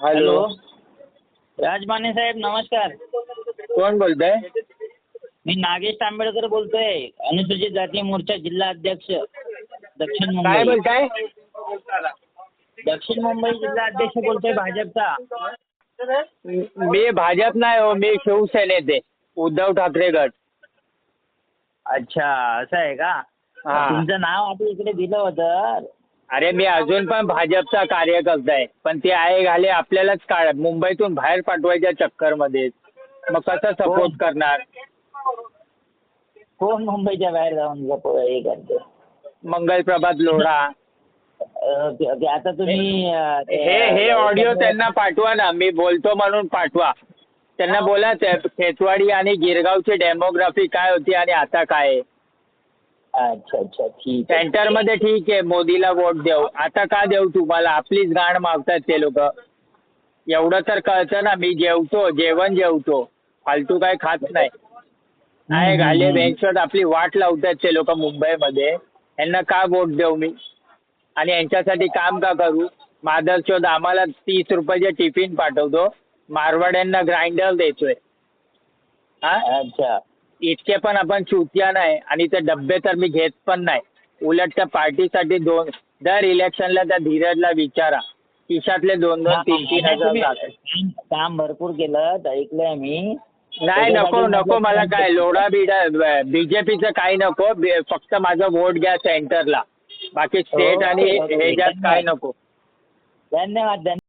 Hello. Rajmane साहेब नमस्कार. कोण बोलतंय? मी नागेश तांबेडकर बोलतोय अनुसूचित जाती मोर्चा जिल्हा अध्यक्ष दक्षिण काय मुंबई बोलताय? दक्षिण मुंबई जिल्हा अध्यक्ष बोलतोय भाजपचा. मी भाजप नाही हो मी शिवसेनेत आहे उद्धव ठाकरे गट. अच्छा असं आहे का? हा. तुमचं नाव आता इकडे दिलं होतं. अरे मी अजून पण भाजपचा कार्यकर्ता आहे. पण ते आहे घाले आपल्यालाच काढ मुंबईतून बाहेर पाठवायच्या चक्करमध्ये. मग कसं सपोर्ट करणार? कोण मुंबईच्या बाहेर जाऊन गप हे करते? मंगलप्रभात लोढा. आता तुम्ही अं, ते- हे हे ऑडिओ त्यांना पाठवा ना. मी बोलतो म्हणून पाठवा. त्यांना बोला ते- खेचवाडी आणि गिरगावची डेमोग्राफी काय होती आणि आता काय आहे? अच्छा अच्छा ठीक आहे. सेंटरमध्ये ठीक आहे मोदीला वोट देऊ. आता का देऊ तुम्हाला? आपलीच गाण मागतात ते लोक. एवढं तर कळतं ना मी जेवतो जेवण जेवतो. फालतू काय खात नाही. नाही घाले बेंचवर आपली वाट लावतात ते लोक मुंबईमध्ये. यांना का वोट देऊ मी? आणि यांच्यासाठी काम का करू? मादरचोद आम्हाला तीस रुपयाचे टिफिन पाठवतो. मारवाड्यांना ग्राइंडर देतोय. हा? अच्छा. इतके पण आपण चुतिया नाही आणि ते डब्बे तर मी घेत पण नाही. उलट त्या पार्टीसाठी दोन दर इलेक्शनला त्या धीरजला विचारा. खिशातले दोन दोन तीन तीन हजार जातात काम- काम भरपूर केलं तर ऐकलंय मी. नाही नको नको मला काय लोढा बिडा बीजेपीचं काही नको बी- फक्त माझं वोट घ्या सेंटरला. बाकी स्टेट आणि ओके. ह्याच्यात काय नको. धन्यवाद धन्यवाद.